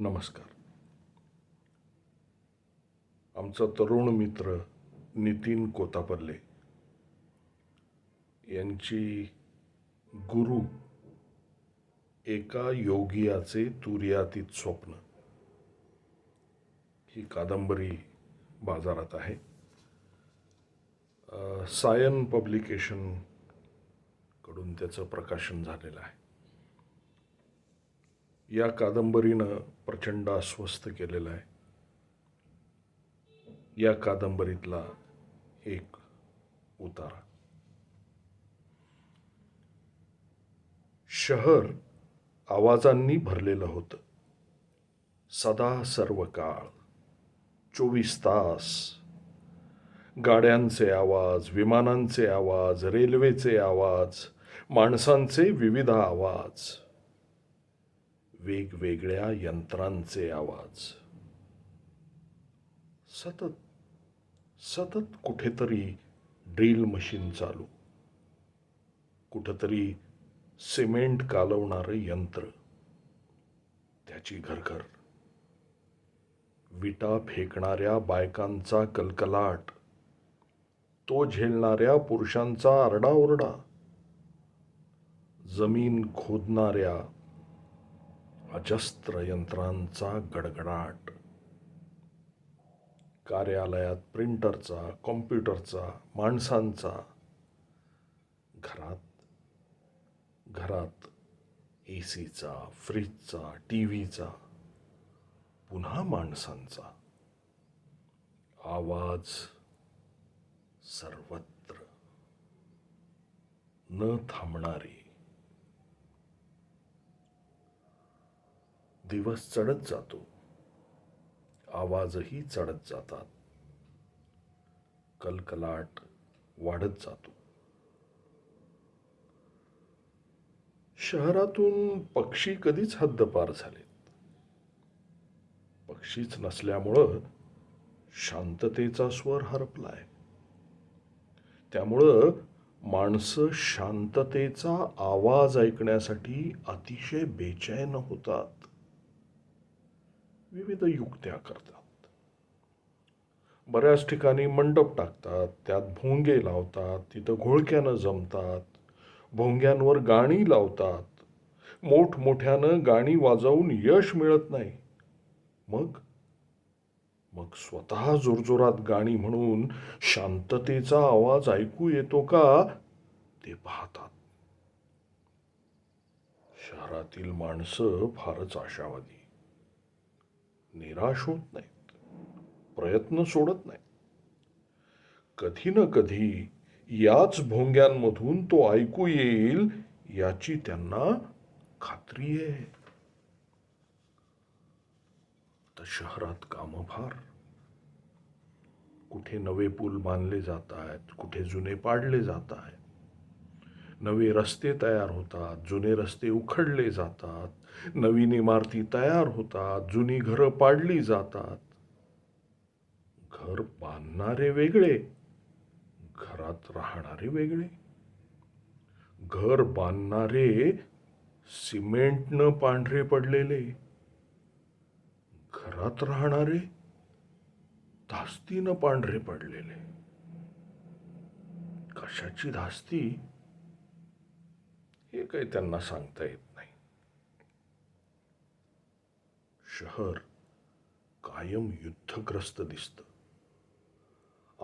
नमस्कार. आमचा तरुण मित्र नितीन कोतापल्ले यांची गुरु एका योगियाचे तुर्यातीत स्वप्न. ही कादंबरी बाजारात आहे. सायन पब्लिकेशनकडून त्याचं प्रकाशन झालेलं आहे. या कादंबरीनं प्रचंड अस्वस्थ केलेलं आहे. या कादंबरीतला एक उतारा. शहर आवाजांनी भरलेलं होतं. सदा सर्व काळ चोवीस तास गाड्यांचे आवाज विमानांचे आवाज रेल्वेचे आवाज माणसांचे विविध आवाज वेगवेगळ्या यंत्रांचे आवाज. सतत सतत कुठेतरी ड्रिल मशीन चालू. कुठंतरी सिमेंट कालवणारं यंत्र. त्याची घरघर. विटा फेकणाऱ्या बायकांचा कलकलाट. तो झेलणाऱ्या पुरुषांचा आरडाओरडा. जमीन खोदणाऱ्या अजस्त्र यंत्रांचा गडगडाट. कार्यालयात प्रिंटरचा कॉम्प्युटरचा माणसांचा. घरात घरात ए सीचा फ्रीजचा टी व्हीचा पुन्हा माणसांचा. आवाज सर्वत्र. न थांबणारी. दिवस चढत जातो. आवाजही चढत जातात. कलकलाट वाढत जातो. शहरातून पक्षी कधीच हद्दपार झालेत. पक्षीच नसल्यामुळं शांततेचा स्वर हरपलाय. त्यामुळं माणसं शांततेचा आवाज ऐकण्यासाठी अतिशय बेचैन होतात. विविध युक्त्या करतात. बऱ्याच ठिकाणी मंडप टाकतात त्यात भोंगे लावतात तिथं घोळक्यानं जमतात भोंग्यांवर गाणी लावतात. मोठमोठ्यानं गाणी वाजवून यश मिळत नाही. मग? मग स्वतः जोरजोरात गाणी म्हणून शांततेचा आवाज ऐकू येतो का? ते पाहतात. शहरातील माणसं फारच आशावादी. निराश होत नाहीत. प्रयत्न सोडत नाहीत. कधी ना कधी याच भोंग्यांमधून तो ऐकू येईल याची त्यांना खात्री आहे. तर शहरात कामं फार. कुठे नवे पूल बांधले जात आहेत कुठे जुने पाडले जात आहेत नवे रस्ते तयार होतात जुने रस्ते उखडले जातात नवीन इमारती तयार होतात जुनी घरं पाडली जातात. घर बांधणारे वेगळे घरात राहणारे वेगळे. घर बांधणारे सिमेंटनं पांढरे पडलेले घरात राहणारे धास्तीनं पांढरे पडलेले. कशाची धास्ती? हे काही त्यांना सांगता येत नाही. शहर कायम युद्धग्रस्त दिसतं.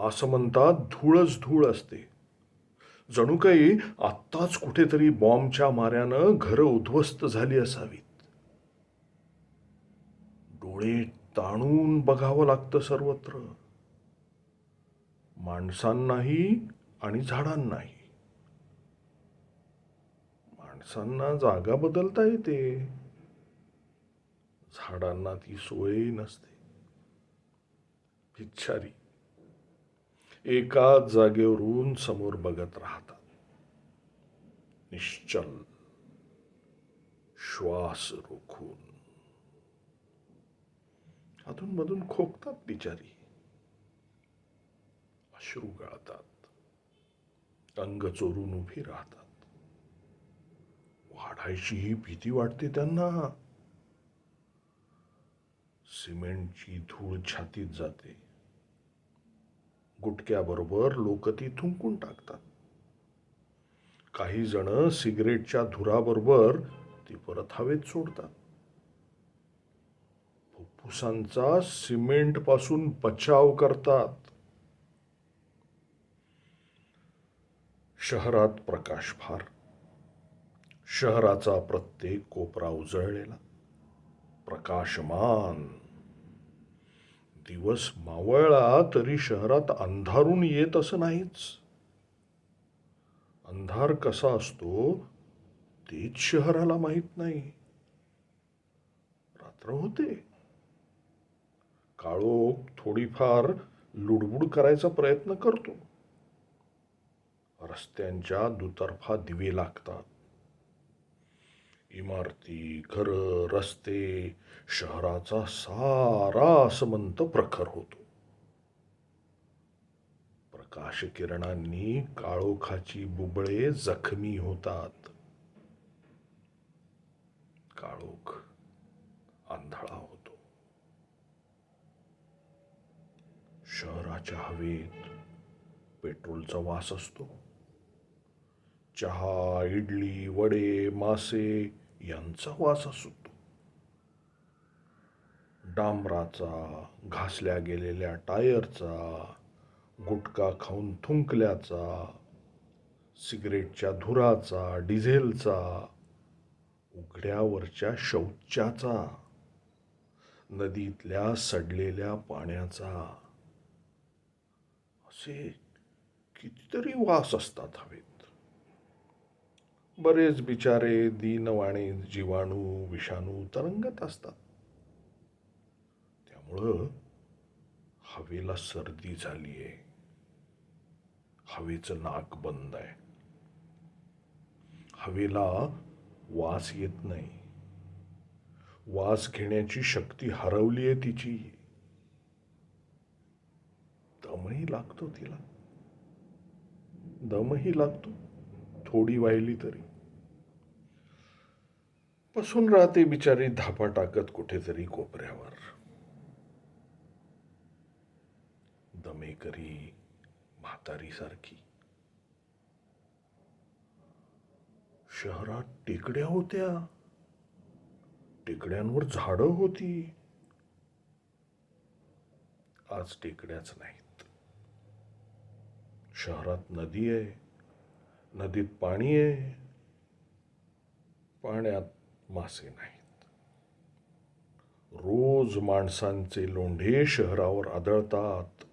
आसमंतात धूळच धूळ असते. जणू काही आत्ताच कुठेतरी बॉम्बच्या माऱ्यानं घरं उद्ध्वस्त झाली असावीत. डोळे ताणून बघावं लागतं सर्वत्र. माणसांनाही आणि झाडांनाही. माणसांना जागा बदलता येते. झाडांना ती सोय नसते. पिच्छारी एकाच जागेवरून समोर बघत राहतात. निश्चल. श्वास रोखून. अधूनमधून खोकतात बिचारी. अश्रू गाळतात. अंग चोरून उभी राहतात. वाढायची ही भीती वाटते त्यांना. सिमेंटची धूळ छातीत जाते. गुटक्याबरोबर लोक ती थुंकून टाकतात. काही जण सिगरेटच्या धुराबरोबर ती परत हवेत सोडतात. फुफ्फुसांचा सिमेंटपासून बचाव करतात. शहरात प्रकाश फार. शहराचा प्रत्येक कोपरा उजळलेला. प्रकाशमान. दिवस मावळला तरी शहरात अंधारून येत असं नाहीच. अंधार कसा असतो तेच शहराला माहीत नाही. रात्र होते. काळोख थोडीफार लुडबुड करायचा प्रयत्न करतो. रस्त्यांच्या दुतर्फा दिवे लागतात. इमारती घर रस्ते शहराचा सारा समंत प्रखर होतो. प्रकाश किरणांनी काळोखाची बुबळे जखमी होतात. काळोख आंधळा होतो. शहराच्या हवेत पेट्रोलचा वास असतो. चहा इडली वडे मासे यांचा वास असतो. डांबराचा घासल्या गेलेल्या टायरचा गुटखा खाऊन थुंकल्याचा सिगरेटच्या धुराचा डिझेलचा उघड्यावरच्या शौचाचा नदीतल्या सडलेल्या पाण्याचा असे कितीतरी वास असतात हवेत. बरेच बिचारे दीनवाणे जीवाणू विषाणू तरंगत असतात. त्यामुळं हवेला सर्दी झाली आहे हवेचं नाक बंद आहे. हवेला वास येत नाही. वास घेण्याची शक्ती हरवली आहे तिची. दमही लागतो तिला. दमही लागतो. थोडी वाहिली तरी. बसून राहते बिचारी धापा टाकत कुठेतरी कोपऱ्यावर. दमेकरी म्हातारी सारखी. शहरात टेकड्या होत्या. टेकड्यांवर झाडं होती. आज टेकड्याच नाहीत. शहरात नदी आहे. नदीत पाणी आहे पाण्यात मासे नाहीत. रोज माणसांचे लोंढे शहरावर आदळतात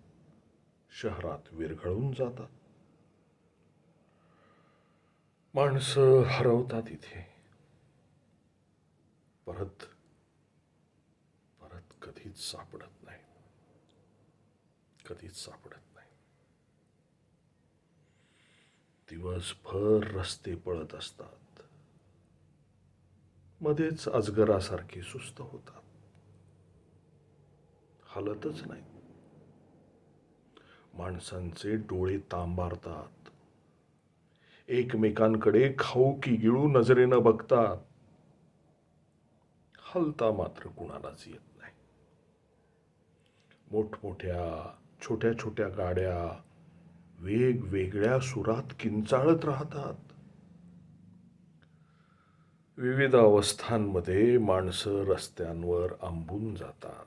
शहरात विरघळून जातात. माणसं हरवतात इथे. परत परत कधीच सापडत नाही कधीच सापडत नाही दिवसभर रस्ते पळत असतात. मध्येच अजगरासारखे सुस्त होतात. हलतच नाही. माणसांचे डोळे तांबारतात. एकमेकांकडे खाऊ की गिळू नजरेनं बघतात. हलता मात्र कुणालाच येत नाही. मोठमोठ्या छोट्या छोट्या गाड्या वेगवेगळ्या सुरात किंचाळत राहतात. विविध अवस्थांमध्ये माणसं रस्त्यांवर आंबून जातात.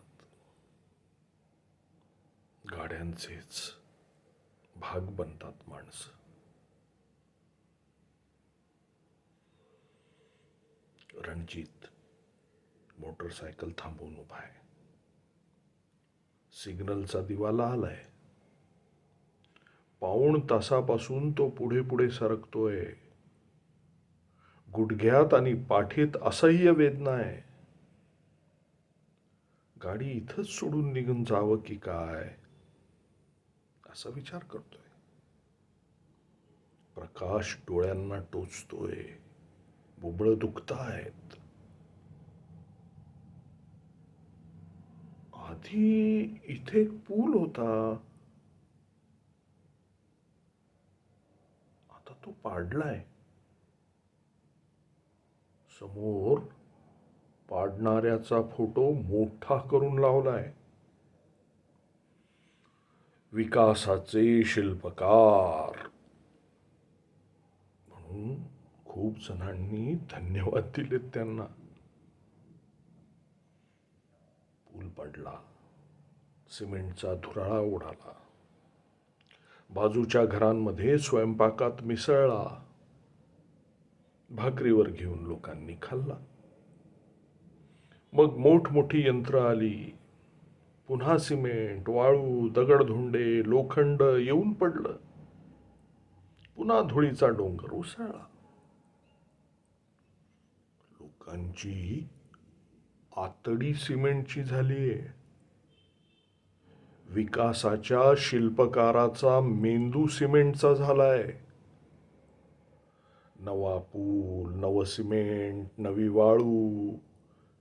गाड्यांचेच भाग बनतात माणसं. रणजित मोटरसायकल थांबवून उभा आहे. सिग्नलचा दिवा आलाय. पाऊण तासापासून तो पुढे पुढे सरकतोय. गुडघ्यात आणि पाठीत असह्य वेदना आहे. गाडी इथंच सोडून निघून जावं की काय? असा विचार करतोय. प्रकाश डोळ्यांना टोचतोय. बुबळ आहेत आधी इथे एक पूल होता. तो पाडलाय. समोर पाडणाऱ्याचा फोटो मोठा करून लावलाय. विकासाचे शिल्पकार. म्हणून खूप जणांनी धन्यवाद दिलेत त्यांना. पूल पडला. सिमेंटचा धुराळा उडाला. बाजूच्या घरांमध्ये स्वयंपाकात मिसळला. भाकरीवर घेऊन लोकांनी खाल्ला. मग मोठमोठी यंत्र आली. पुन्हा सिमेंट वाळू दगडधोंडे लोखंड येऊन पडलं. पुन्हा धुळीचा डोंगर उसळला. लोकांची आतडी सिमेंटची झालीये. विकासाच्या शिल्पकाराचा मेंदू सिमेंटचा झालाय. नवा पूल नव सिमेंट नवी वाळू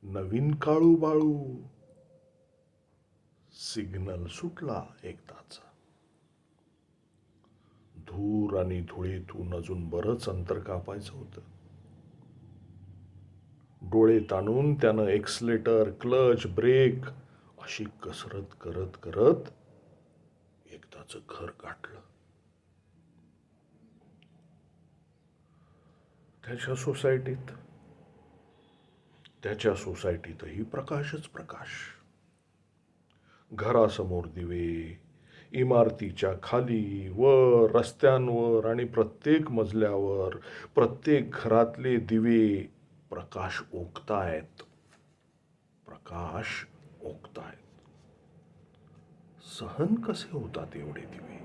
नवीन काळू बाळू. सिग्नल सुटला एकदाचा. धूर आणि धुळीतून अजून बरंच अंतर कापायचं होतं. डोळे ताणून त्यानं एक्सलेटर क्लच ब्रेक अशी कसरत करत करत एकदाच घर गाठलं. त्याच्या सोसायटीत त्याच्या सोसायटीतही प्रकाशच प्रकाश. घरासमोर दिवे इमारतीच्या खाली वर रस्त्यांवर आणि प्रत्येक मजल्यावर प्रत्येक घरातले दिवे प्रकाश ओकतायत. प्रकाश ओकतायत. सहन कसे होतात एवढे दिवे?